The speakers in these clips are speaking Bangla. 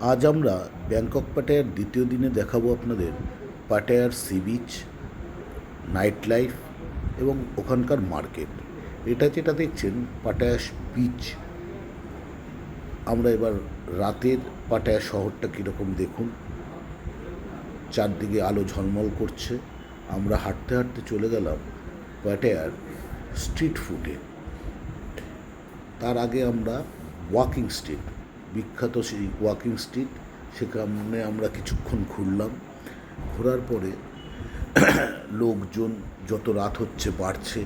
আজ আমরা ব্যাংকক পাটায়ার দ্বিতীয় দিনে দেখাবো আপনাদের পাটায়ার সি বিচ, নাইট লাইফ এবং ওখানকার মার্কেট। এটা যেটা দেখছেন পাটায়া বিচ। আমরা এবার রাতের পাটায়া শহরটা কীরকম দেখুন। চারদিকে আলো ঝলমল করছে। আমরা হাঁটতে হাঁটতে চলে গেলাম পাটায়ার স্ট্রিট ফুডে। তার আগে আমরা ওয়াকিং স্ট্রিট। বিখ্যাত সেই ওয়াকিং স্ট্রিট, সেখানে আমরা কিছুক্ষণ ঘুরলাম। ঘোরার পরে লোকজন যত রাত হচ্ছে বাড়ছে,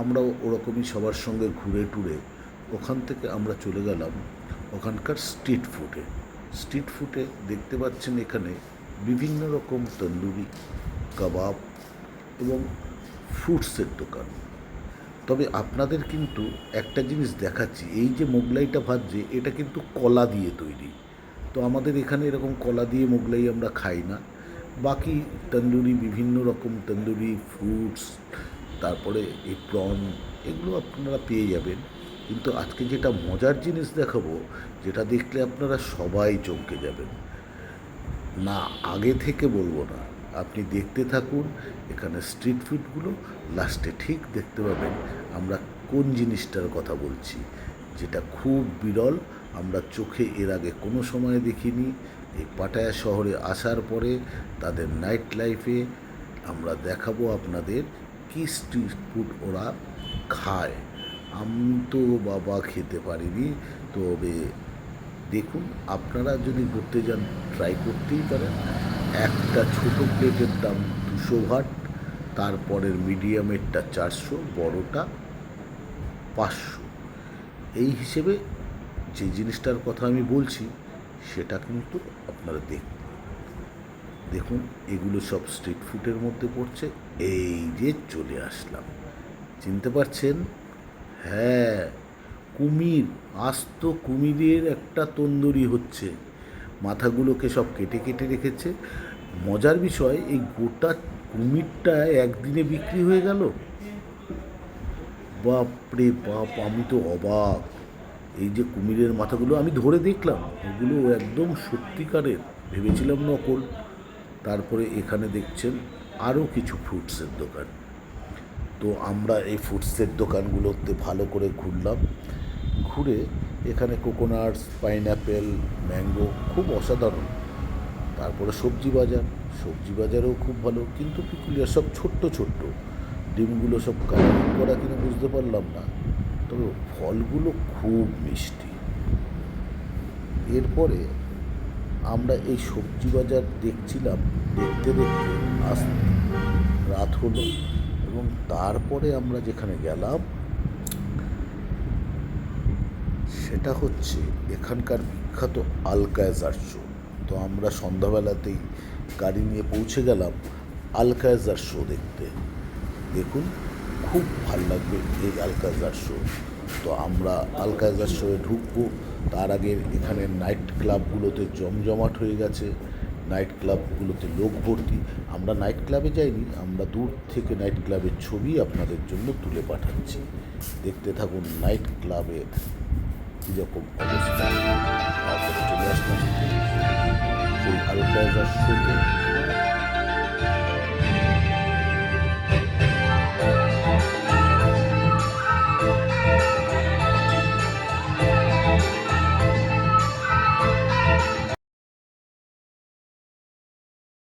আমরাও ওরকমই সবার সঙ্গে ঘুরে টুরে ওখান থেকে আমরা চলে গেলাম ওখানকার স্ট্রিট ফুডে। স্ট্রিট ফুডে দেখতে পাচ্ছেন এখানে বিভিন্ন রকম তন্দুরি, কাবাব এবং ফ্রুটসের দোকান। তবে আপনাদের কিন্তু একটা জিনিস দেখাচ্ছি, এই যে মোগলাইটা ভাজছে, এটা কিন্তু কলা দিয়ে তৈরি। তো আমাদের এখানে এরকম কলা দিয়ে মোগলাই আমরা খাই না। বাকি তন্দুরি, বিভিন্ন রকম তন্দুরি ফ্রুটস তারপরে এই প্রন এগুলো আপনারা পেয়ে যাবেন। কিন্তু আজকে যেটা মজার জিনিস দেখাবো, যেটা দেখলে আপনারা সবাই চমকে যাবেন। না, আগে থেকে বলব না। আপনি দেখতে থাকুন, এখানে স্ট্রিট ফুডগুলো লাস্টে ঠিক দেখতে পাবেন আমরা কোন জিনিসটার কথা বলছি। যেটা খুব বিরল, আমরা চোখে এর আগে কোনো সময় দেখিনি। এই পাটায়া শহরে আসার পরে তাদের নাইট লাইফে আমরা দেখাবো আপনাদের কি স্ট্রিট ফুড ওরা খায়। আমি তো বাবা খেতে পারিনি, তবে দেখুন, আপনারা যদি ঘুরতে যান ট্রাই করতেই পারেন। একটা ছোট প্লেটের দাম দুশো ভাট, তারপরের মিডিয়ামেরটা চারশো, বড়টা পাঁচশো। এই হিসেবে যে জিনিসটার কথা আমি বলছি, সেটা কিন্তু আপনারা দেখুন দেখুন, এগুলো সব স্ট্রিট ফুডের মধ্যে পড়ছে, এই যে চলে আসলাম। চিনতে পারছেন? হ্যাঁ কুমির, আস্ত কুমিরের একটা তন্দুরি হচ্ছে। মাথাগুলোকে সব কেটে কেটে রেখেছে। মজার বিষয়, এই গোটা কুমিরটা একদিনে বিক্রি হয়ে গেল? বাপরে বাপ, আমি তো অবাক। এই যে কুমিরের মাথাগুলো আমি ধরে দেখলাম ওগুলো একদম সত্যিকারের, ভেবেছিলাম নকল। তারপরে এখানে দেখছেন আরও কিছু ফ্রুটসের দোকান। তো আমরা এই ফ্রুটসের দোকানগুলোতে ভালো করে ঘুরলাম। ঘুরে এখানে কোকোনাটস পাইনঅ্যাপেল ম্যাঙ্গো খুব অসাধারণ। তারপরে সবজি বাজার, সবজি বাজারও খুব ভালো, কিন্তু পিকুলিয়ার সব ছোট্ট ছোট্ট। ডিমগুলো সব কালারিং করা কিনা বুঝতে পারলাম না। তবে ফলগুলো খুব মিষ্টি। এরপরে আমরা এই সবজি বাজার দেখছিলাম, দেখতে দেখতে আস রাত হলো এবং তারপরে আমরা যেখানে গেলাম, সেটা হচ্ছে এখানকার বিখ্যাত আলকায়জার শো তো আমরা সন্ধ্যাবেলাতেই গাড়ি নিয়ে পৌঁছে গেলাম আলকায়জার শো দেখতে। দেখুন, খুব ভালো লাগবে এই আলকায়জার শো। তো আমরা আলকায়জার শোয়ে ঢুকবো। তার আগে এখানে নাইট ক্লাবগুলোতে জমজমাট হয়ে গেছে। নাইট ক্লাবগুলোতে লোক ভর্তি। আমরা নাইট ক্লাবে যাইনি, আমরা দূর থেকে নাইট ক্লাবের ছবি আপনাদের জন্য তুলে পাঠাচ্ছি। দেখতে থাকুন নাইট ক্লাবের কীরকম অবস্থা তারপরে চলে আসলাম সেই আলকায়জার শোতে